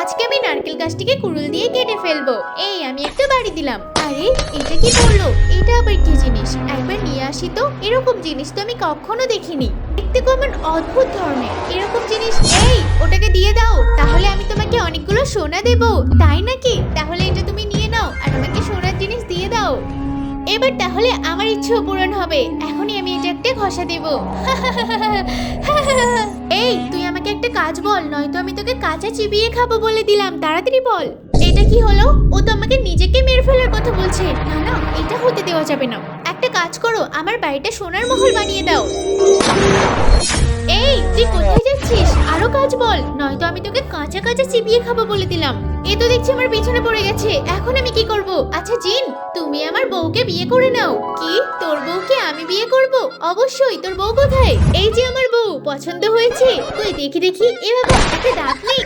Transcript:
আজকে আমি নারকেল গাছটিকে কুড়ুল দিয়ে কেটে ফেলব। এই, আমি একটা বাড়ি দিলাম। আরে, এটা কি করল? এটা আবার কি জিনিস? একবার নিয়ে আসি তো? এরকম জিনিস তো আমি কখনো দেখিনি। দেখতে কেমন অদ্ভুত ধরনের। এরকম জিনিস, এই, ওটাকে দিয়ে দাও। তাহলে আমি তোমাকে অনেকগুলো সোনা দেব। তাই নাকি? তাহলে এটা তুমি নিয়ে নাও আর আমাকে সোনার জিনিস দিয়ে দাও। এবার তাহলে আমার ইচ্ছেও পূরণ হবে। এখনই আমি এটা একটা ঘষা দেব। একটা কাজ বল, নয়তো আমি তোকে কাঁচা চিবিয়ে খাব বলে দিলাম। তাড়াতাড়ি বল। এটা কি হলো? ও তো আমাকে নিজেকে মেরে ফেলার কথা বলছে। না না, এটা হতে দেওয়া যাবে না। একটা কাজ করো, আমার বাড়িটা সোনার মহল বানিয়ে দাও। এই, তুই কোথায় যাচ্ছিস? আরও কাজ বল, নয়তো আমি তোকে কাঁচা কাঁচা চিবিয়ে খাব বলে দিলাম। এ তো দেখছি আমার পিছনে পড়ে গেছে। এখন আমি কি করব? আচ্ছা জিন, তুমি আমার বউকে বিয়ে করে নাও। কি? তোর বউকে আমি বিয়ে করব? অবশ্যই, তোর বউ কোথায়? এই যে আমার পছন্দ হয়েছে? তুই দেখি দেখি এভাবে ডাকলি